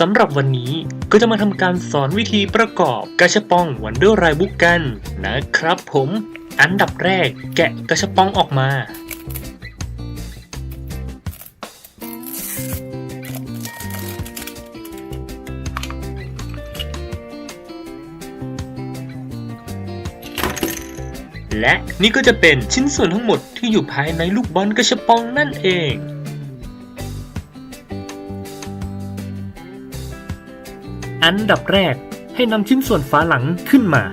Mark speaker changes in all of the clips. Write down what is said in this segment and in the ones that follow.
Speaker 1: สำหรับวันนี้ก็จะมาทำการสอนวิธีประกอบกระชับปองวันเดอร์ไรบุกกันนะครับผมอันดับแรกแกะกระชับปองออกมา และนี่ก็จะเป็นชิ้นส่วนทั้งหมดที่อยู่ภายในลูกบอลกระชับปองนั่นเอง อันดับแรกให้นำชิ้นส่วนฝาหลังขึ้นมา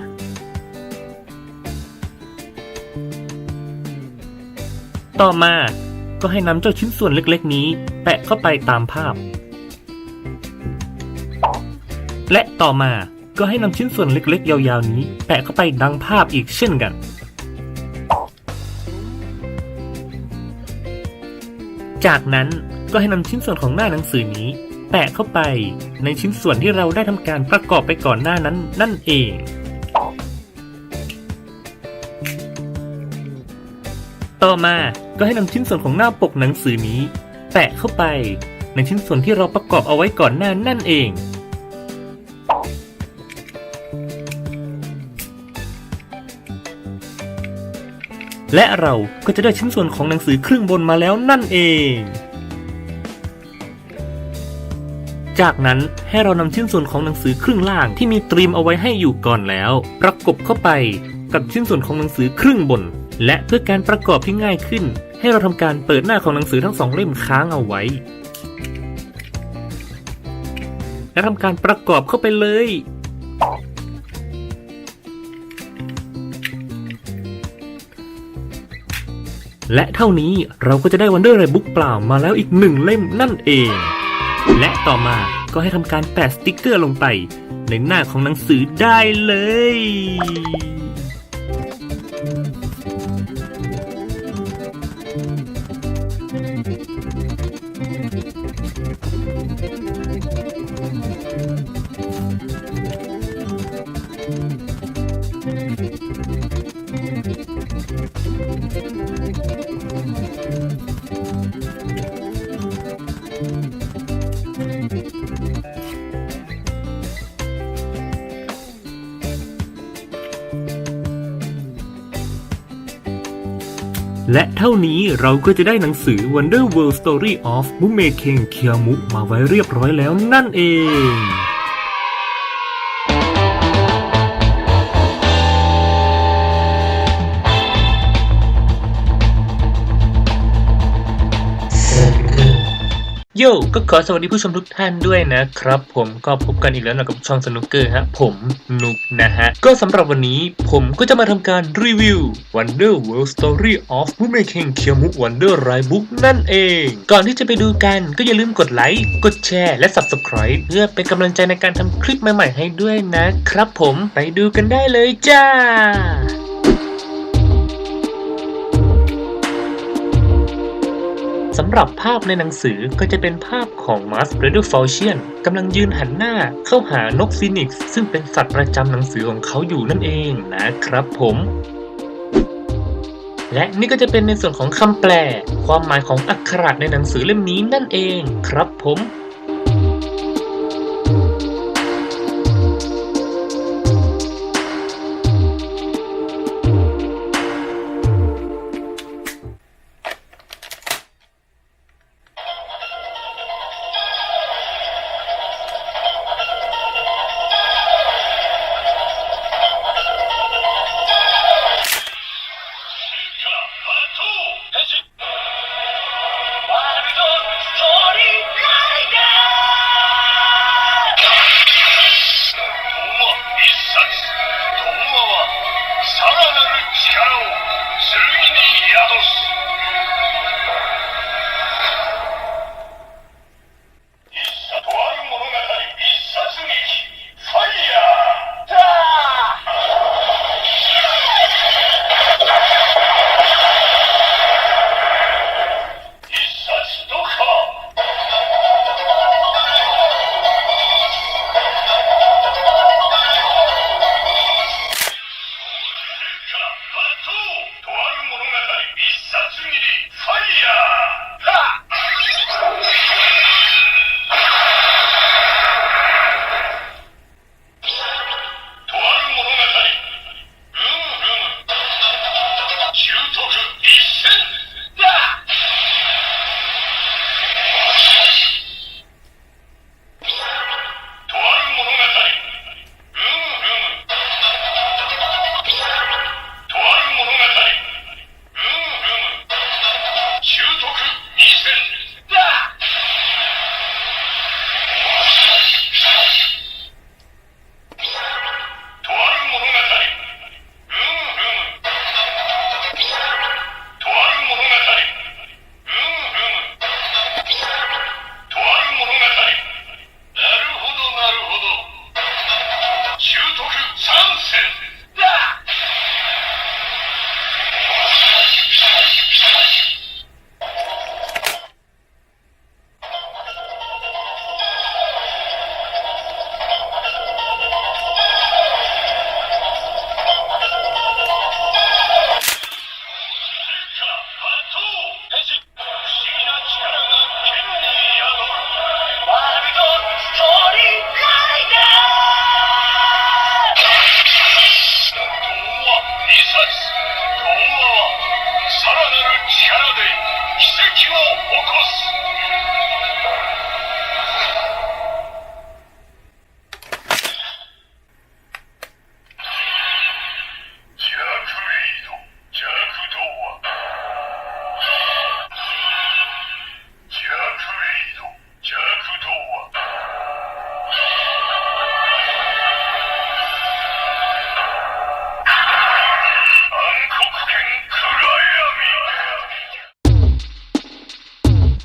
Speaker 1: ต่อมาก็ให้นำเจ้าชิ้นส่วนเล็กๆนี้ แปะเข้าไปตามภาพ และต่อมาก็ให้นำชิ้นส่วนเล็กๆ ยาวๆนี้ แปะเข้าไปดังภาพอีกเช่นกัน จากนั้นก็ให้นำชิ้นส่วนของหน้าหนังสือนี้ แปะเข้าไป ในชิ้นส่วนที่เราได้ทำการประกอบไปก่อนหน้านั้นนั่นเอง ต่อมาก็ให้นำชิ้นส่วนของหน้าปกหนังสือนี้ แปะเข้าไปในชิ้นส่วนที่เราประกอบเอาไว้ก่อนหน้านั่นเอง และเราก็จะได้ชิ้นส่วนของหนังสือครึ่งบนมาแล้วนั่นเอง จากนั้นให้เรานำชิ้นส่วนของหนังสือครึ่งล่างที่มีตรีมเอาไว้ให้อยู่ก่อนแล้ว ประกบเข้าไปกับชิ้นส่วนของหนังสือครึ่งบน และเพื่อการประกอบที่ง่ายขึ้น ให้เราทำการเปิดหน้าของหนังสือทั้งสองเล่มค้างเอาไว้ และทำการประกอบเข้าไปเลยและเท่านี้เราก็จะได้วันเดอร์ไรบุ๊กเปล่ามาแล้วอีกหนึ่งเล่มนั่นเอง และต่อมาก็ให้ทำการแปะสติกเกอร์ลงไป ในหน้าของหนังสือได้เลย และเท่านี้เราก็จะได้หนังสือ Wonder World Story of Mumeken Kiamu มาไว้เรียบร้อยแล้วนั่นเอง โย่ก็ขอสวัสดีผู้ชมทุกท่านด้วยนะครับ ผมก็พบกันอีกแล้วนะกับช่องสนุกเกอร์ฮะ ผมนุกนะฮะ ก็สำหรับวันนี้ผมก็จะมาทำการรีวิว Wonder World Story of w o m a k e n k y a m u Wonder r i Book นั่นเอง ก่อนที่จะไปดูกันก็อย่าลืมกดไลค์ กดแชร์และ Subscribe เพื่อเป็นกำลังใจในการทำคลิปใหม่ๆให้ด้วยนะครับผมไปดูกันได้เลยจ้า สำหรับภาพในหนังสือก็จะเป็นภาพของมาร์สเรเดอร์ฟอลเชียนกำลังยืนหันหน้าเข้าหานกฟีนิกซ์ซึ่งเป็นสัตว์ประจำหนังสือของเขาอยู่นั่นเองนะครับผมและนี่ก็จะเป็นในส่วนของคำแปล ความหมายของอักขระในหนังสือเล่มนี้นั่นเองครับผม
Speaker 2: us.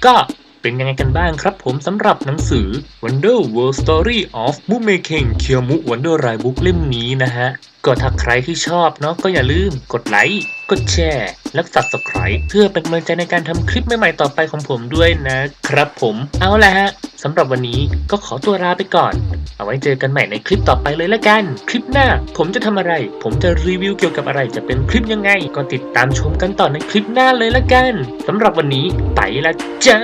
Speaker 1: ก็เป็นยังไงกันบ้างครับผมสำหรับหนังสือ Wonder World Story of m u m e k e n k y o m u Wonder Rai Book เล่มนี้นะฮะ ก็ถ้าใครที่ชอบเนาะก็อย่าลืมกดไลค์กดแชร์ และ subscribe เพื่อเป็นกำลังใจในการทำคลิปใหม่ๆต่อไปของผมด้วยนะครับผมเอาละฮะ สำหรับวันนี้ก็ขอตัวลาไปก่อน เอาไว้เจอกันใหม่ในคลิปต่อไปเลยละกัน คลิปหน้าผมจะทำอะไร ผมจะรีวิวเกี่ยวกับอะไร จะเป็นคลิปยังไง ก็ติดตามชมกันต่อในคลิปหน้าเลยละกันสำหรับวันนี้ไปละจ้า